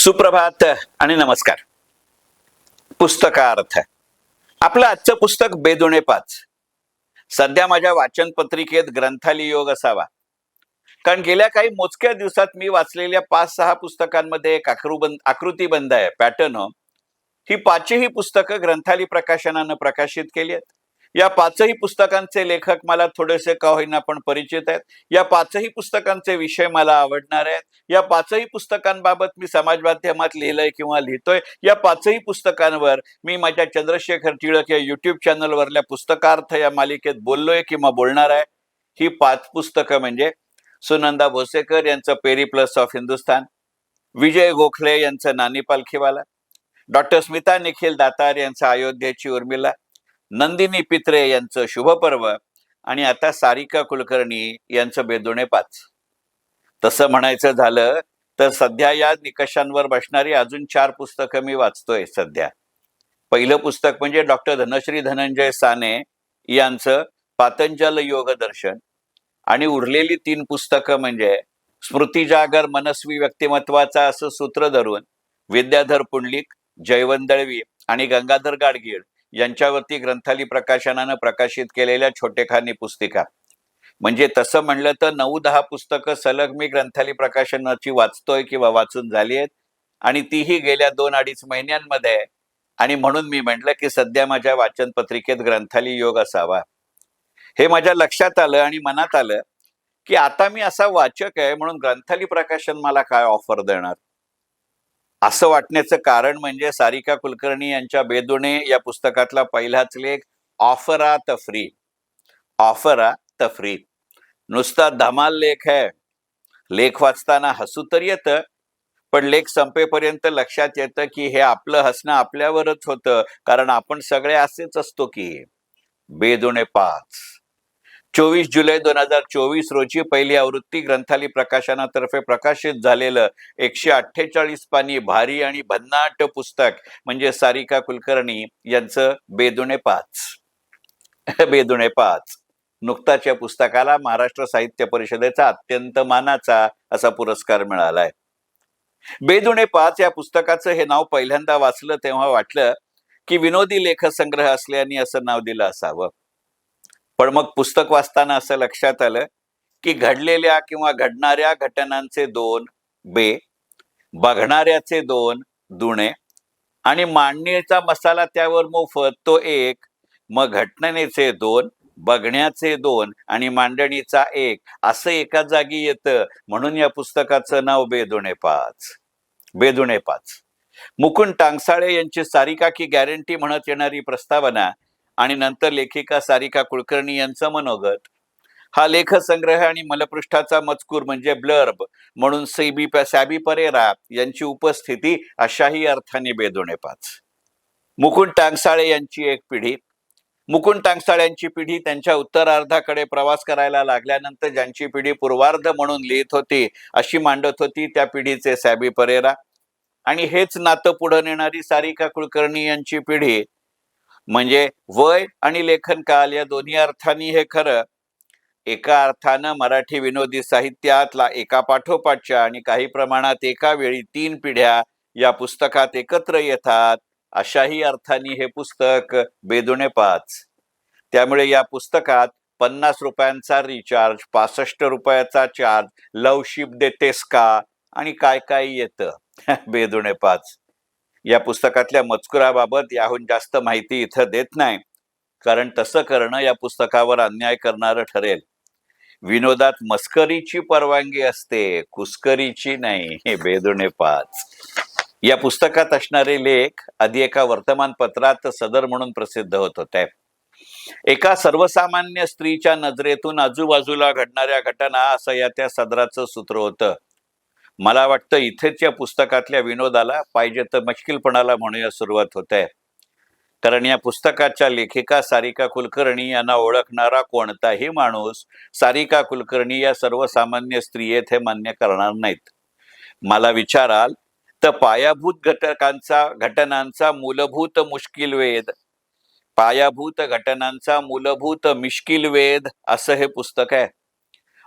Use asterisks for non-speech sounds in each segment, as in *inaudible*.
सुप्रभात आणि नमस्कार. पुस्तकार्थ. आपलं आजचं पुस्तक बेदुणे पाच सध्या माझ्या वाचन पत्रिकेत ग्रंथाली योग असावा. कारण गेल्या काही मोजक्या दिवसात मी वाचलेल्या पाच सहा पुस्तकांमध्ये एक आकृबंद आकृतीबंध आहे पॅटर्न. ही पाचही पुस्तकं ग्रंथाली प्रकाशनानं प्रकाशित केली आहेत. या पाचही पुस्तकांचे लेखक मला थोडेसे का होईना पण परिचित आहेत. या पाचही पुस्तकांचे विषय मला आवडणार आहेत. या पाचही पुस्तकांबाबत मी समाज माध्यमात लिहिलंय किंवा लिहितोय या पाचही पुस्तकांवर मी माझ्या चंद्रशेखर टिळक या युट्यूब चॅनलवरल्या पुस्तकार्थ या मालिकेत बोललोय किंवा बोलणार आहे. ही पाच पुस्तकं म्हणजे सुनंदा भोसेकर यांचं periplus of Hindustan Vijay Gokhale यांचं नानी पालखीवाला डॉक्टर स्मिता निखिल दातार यांचं अयोध्येची उर्मिला नंदिनी पित्रे यांचं शुभपर्व आणि आता सारिका कुलकर्णी यांचं बेदोणे पाच. तसं म्हणायचं झालं तर सध्या या निकषांवर बसणारी अजून चार पुस्तकं मी वाचतोय सध्या. पहिलं पुस्तक म्हणजे डॉक्टर धनश्री धनंजय साने यांचं पातंजल योग दर्शन आणि उरलेली तीन पुस्तकं म्हणजे स्मृतिजागर मनस्वी व्यक्तिमत्वाचा असं सूत्र धरून विद्याधर पुंडलिक जयवंत दळवी आणि गंगाधर गाडगीळ यांच्यावरती ग्रंथाली प्रकाशनानं प्रकाशित केलेल्या छोटेखानी पुस्तिका. म्हणजे तसं म्हणलं तर नऊ दहा पुस्तकं सलग मी ग्रंथाली प्रकाशनाची वाचतोय किंवा वाचून झाली आहेत. आणि तीही गेल्या दोन अडीच महिन्यांमध्ये आहे. आणि म्हणून मी म्हटलं की सध्या माझ्या वाचन पत्रिकेत ग्रंथाली योग असावा. हे माझ्या लक्षात आलं आणि मनात आलं की आता मी असा वाचक आहे म्हणून ग्रंथाली प्रकाशन मला काय ऑफर देणार? असं वाटण्याचं कारण म्हणजे सारिका कुलकर्णी यांच्या बेदुणे या पुस्तकातला पहिलाच लेख ऑफरा तफ्री ऑफरा तफरी नुसता धमाल लेख आहे लेख वाचताना हसू तर येतं पण लेख संपेपर्यंत लक्षात येतं की हे आपलं हसणं आपल्यावरच होतं कारण आपण सगळे असेच असतो की बेदुणे पाच. चोवीस जुलै दोन हजार चोवीस रोजी पहिली आवृत्ती ग्रंथाली प्रकाशनातर्फे प्रकाशित झालेलं एकशे अठ्ठेचाळीस पानी भारी आणि भन्नाट पुस्तक म्हणजे सारिका कुलकर्णी यांचं बेदुणे पाच. *laughs* बेदुणे पाच. नुकताच या पुस्तकाला महाराष्ट्र साहित्य परिषदेचा अत्यंत मानाचा असा पुरस्कार मिळालाय. बेदुणे पाच या पुस्तकाचं हे नाव पहिल्यांदा वाचलं तेव्हा वाटलं की विनोदी लेखसंग्रह असल्याने असं नाव दिलं असावं. पण मग पुस्तक वाचताना असं लक्षात आलं की घडलेल्या किंवा घडणाऱ्या घटनांचे दोन बे बघणाऱ्याचे दोन दुणे आणि मांडणीचा मसाला त्यावर मोफत तो एक मग घटनेचे दोन बघण्याचे दोन आणि मांडणीचा एक असं एका जागी येतं. म्हणून या पुस्तकाचं नाव बेदुणे पाच. बेदुणे पाच. मुकुंद टांगसाळे यांची सारिका की गॅरंटी म्हणत येणारी प्रस्तावना आणि नंतर लेखिका सारिका कुलकर्णी यांचं मनोगत. हा लेखसंग्रह आणि मलपृष्ठाचा मजकूर म्हणजे ब्लर्ब म्हणून सैबी सॅबी परेरा यांची उपस्थिती अशाही अर्थाने बेदोणे पाच मुकुंद टांगसाळे यांची एक पिढी. मुकुंद टांगसाळ्यांची पिढी त्यांच्या उत्तरार्धाकडे प्रवास करायला लागल्यानंतर ज्यांची पिढी पूर्वार्ध म्हणून लिहित होती अशी मांडत होती त्या पिढीचे सॅबी परेरा. आणि हेच नातं पुढे नेणारी सारिका कुलकर्णी यांची पिढी. म्हणजे वय आणि लेखन काल या दोन्ही अर्थांनी हे खरं. एका अर्थानं मराठी विनोदी साहित्यातला एका पाठोपाठच्या आणि काही प्रमाणात एका वेळी तीन पिढ्या या पुस्तकात एकत्र येतात अशाही अर्थाने हे पुस्तक बेदुणे पाच. त्यामुळे या पुस्तकात पन्नास रुपयांचा रिचार्ज पासष्ट रुपयाचा चार्ज लवशिप देतेस का आणि काय काय येतं? *laughs* बेदुणे पाच. या पुस्तकातल्या मजकुराबाबत याहून जास्त माहिती इथं देत नाही. कारण तसं करणं या पुस्तकावर अन्याय करणारं ठरेल. विनोदात मस्करीची परवानगी असते कुस्करीची नाही हे बेदुणे पाच. या पुस्तकात असणारे लेख आधी एका वर्तमानपत्रात सदर म्हणून प्रसिद्ध होत होते. एका सर्वसामान्य स्त्रीच्या नजरेतून आजूबाजूला घडणाऱ्या घटना असं या त्या सदराचं सूत्र होतं. मला वाटतं इथेच या पुस्तकातल्या विनोदाला पाहिजे तर मश्किलपणाला म्हणूया सुरुवात आहे कारण या पुस्तकाच्या लेखिका सारिका कुलकर्णी यांना ओळखणारा कोणताही माणूस सारिका कुलकर्णी या सर्वसामान्य स्त्रियेत हे मान्य करणार नाहीत. मला विचाराल तर पायाभूत घटकांचा घटनांचा मूलभूत मुश्किल वेद पायाभूत घटनांचा मूलभूत मिश्किल वेद असं हे पुस्तक आहे?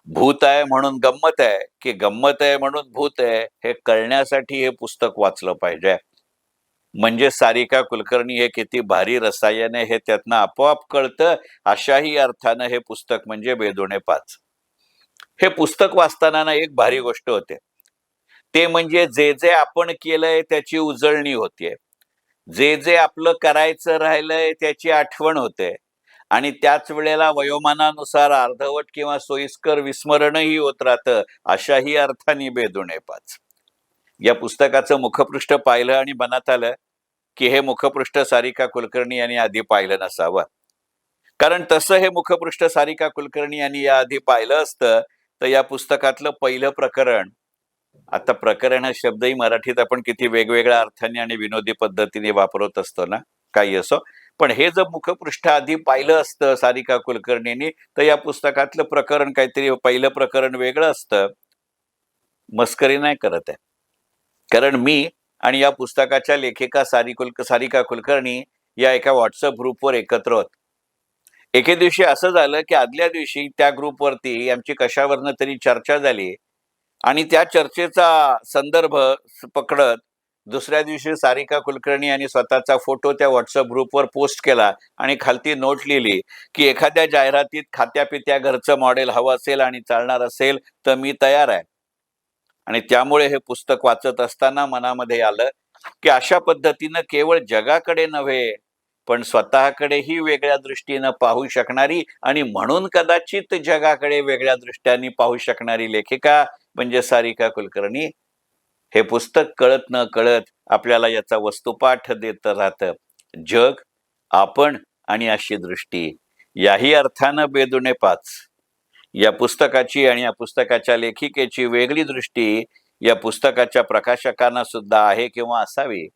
भूत आहे म्हणून गंमत आहे की गंमत आहे म्हणून भूत आहे हे कळण्यासाठी हे पुस्तक वाचलं पाहिजे. म्हणजे सारिका कुलकर्णी हे किती भारी रसायन आहे हे त्यातनं आपोआप कळतं अशाही अर्थानं हे पुस्तक म्हणजे बेदोणे पाच. हे पुस्तक वाचताना ना एक भारी गोष्ट होते. ते म्हणजे जे जे आपण केलंय त्याची उजळणी होतीये. जे जे आपलं करायचं राहिलंय त्याची आठवण होते. आणि त्याच वेळेला वयोमानानुसार अर्धवट किंवा सोयीस्कर विस्मरणही होत राहतं अशाही अर्थाने बेदुणे पाच. या पुस्तकाचं मुखपृष्ठ पाहिलं आणि मनात आलं की हे मुखपृष्ठ सारिका कुलकर्णी यांनी आधी पाहिलं नसावं. कारण तसं हे मुखपृष्ठ सारिका कुलकर्णी यांनी याआधी पाहिलं असतं तर या पुस्तकातलं पहिलं प्रकरण आता प्रकरण हा शब्दही मराठीत आपण किती वेगवेगळ्या अर्थाने आणि विनोदी पद्धतीने वापरत असतो ना? काही असो? पण हे जर मुखपृष्ठ आधी पाहिलं असतं सारिका कुलकर्णींनी तर या पुस्तकातलं प्रकरण काहीतरी पहिलं प्रकरण वेगळं असतं. मस्करी नाही करत आहे. कारण मी आणि या पुस्तकाच्या लेखिका सारी कुल सारिका कुलकर्णी या एका व्हॉट्सअप ग्रुपवर एकत्र होत. एके दिवशी असं झालं की आदल्या दिवशी त्या ग्रुपवरती आमची कशावरनं तरी चर्चा झाली आणि त्या चर्चेचा संदर्भ पकडत दुसऱ्या दिवशी सारिका कुलकर्णी यांनी स्वतःचा फोटो त्या व्हॉट्सअप ग्रुपवर पोस्ट केला आणि खालती नोट लिहिली की एखाद्या जाहिरातीत खात्यापित्या घरचं मॉडेल हवं असेल आणि चालणार असेल तर मी तयार आहे. आणि त्यामुळे हे पुस्तक वाचत असताना मनामध्ये आलं की अशा पद्धतीनं केवळ जगाकडे नव्हे पण स्वतःकडेही वेगळ्या दृष्टीनं पाहू शकणारी आणि म्हणून कदाचित जगाकडे वेगळ्या दृष्ट्याने पाहू शकणारी लेखिका म्हणजे सारिका कुलकर्णी हे पुस्तक कळत न कळत आपल्याला याचा वस्तुपाठ देत राहतं. जग आपण आणि अशी दृष्टी. याही अर्थानं बेदुणे पाच. या पुस्तकाची आणि या पुस्तकाच्या लेखिकेची वेगळी दृष्टी या पुस्तकाच्या प्रकाशकांना सुद्धा आहे किंवा असावी?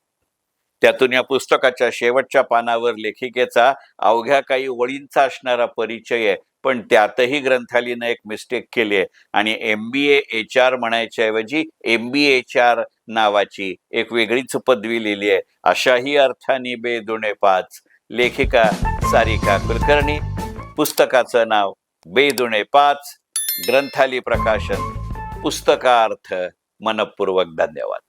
त्यातून या पुस्तकाच्या शेवटच्या पानावर लेखिकेचा अवघ्या काही ओळींचा असणारा परिचय आहे पण त्यातही ग्रंथालीनं एक मिस्टेक केली आहे. आणि एम बी एच आर म्हणायच्या ऐवजी एम बी एच आर नावाची एक वेगळीच पदवी लिहिली आहे. अशाही अर्थाने बेदुणे पाच. लेखिका सारिका कुलकर्णी. पुस्तकाचं नाव बेदुणे पाच. ग्रंथाली प्रकाशन. पुस्तकार्थ मनपूर्वक धन्यवाद.